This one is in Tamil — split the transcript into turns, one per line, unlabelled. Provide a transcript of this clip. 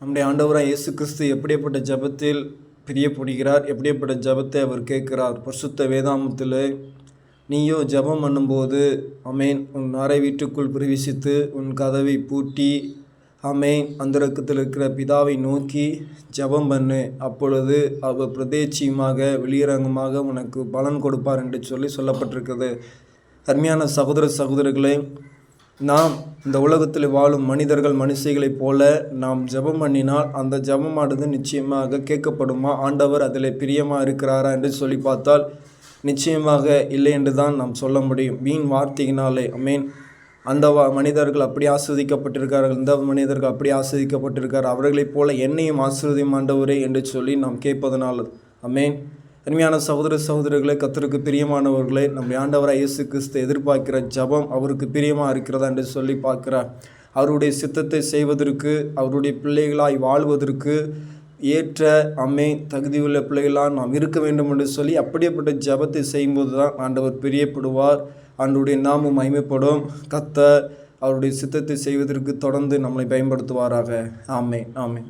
நம்முடைய ஆண்டவராக இயேசு கிறிஸ்து எப்படிப்பட்ட ஜெபத்தில் பிரியப்படுகிறார் எப்படிப்பட்ட ஜெபத்தை அவர் கேட்கிறார்? பரிசுத்த வேதாமத்தில் நீயோ ஜெபம் பண்ணும்போது அமேன் உன் அறை வீட்டுக்குள் பிரவேசித்து உன் கதவை பூட்டி அமேன் அந்தரக்கத்தில் இருக்கிற பிதாவை நோக்கி ஜெபம் பண்ணு. அப்பொழுது அவர் பிரதேச்சியமாக வெளியரங்கமாக உனக்கு பலன் கொடுப்பார் என்று சொல்லி சொல்லப்பட்டிருக்கிறது. அருமையான சகோதர சகோதரர்களே நாம் இந்த உலகத்தில் வாழும் மனிதர்கள் மனுஷிகளைப் போல நாம் ஜெபம் பண்ணினால் அந்த ஜபமானது நிச்சயமாக கேட்கப்படுமா? ஆண்டவர் அதில் பிரியமாக இருக்கிறாரா என்று சொல்லி பார்த்தால் நிச்சயமாக இல்லை என்று தான் நாம் சொல்ல முடியும். வீண் வார்த்தையினாலே. மீன் அந்த வா மனிதர்கள் அப்படி ஆஸ்வதிக்கப்பட்டிருக்கார்கள் இந்த மனிதர்கள் அப்படி ஆஸ்வதிக்கப்பட்டிருக்கார் அவர்களைப் போல என்னையும் ஆசிர்வதியும் ஆண்டவரே என்று சொல்லி நாம் கேட்பதனால். அமேன் அருமையான சகோதர சகோதரர்களே கத்தருக்கு பிரியமானவர்களே நம்முடைய ஆண்டவராக இயேசு கிறிஸ்து எதிர்பார்க்கிற ஜபம் அவருக்கு பிரியமாக இருக்கிறதா என்று சொல்லி பார்க்கிறார். அவருடைய சித்தத்தை செய்வதற்கு அவருடைய பிள்ளைகளாய் வாழ்வதற்கு ஏற்ற அம்மை தகுதியுள்ள பிள்ளைகளாக நாம் இருக்க வேண்டும் என்று சொல்லி அப்படியேப்பட்ட ஜபத்தை செய்யும்போது தான் ஆண்டவர் பிரியப்படுவார். ஆண்டுடைய நாமும் மகிமைப்படும். கத்த அவருடைய சித்தத்தை செய்வதற்கு தொடர்ந்து நம்மளை பயன்படுத்துவாராக. ஆமே ஆமே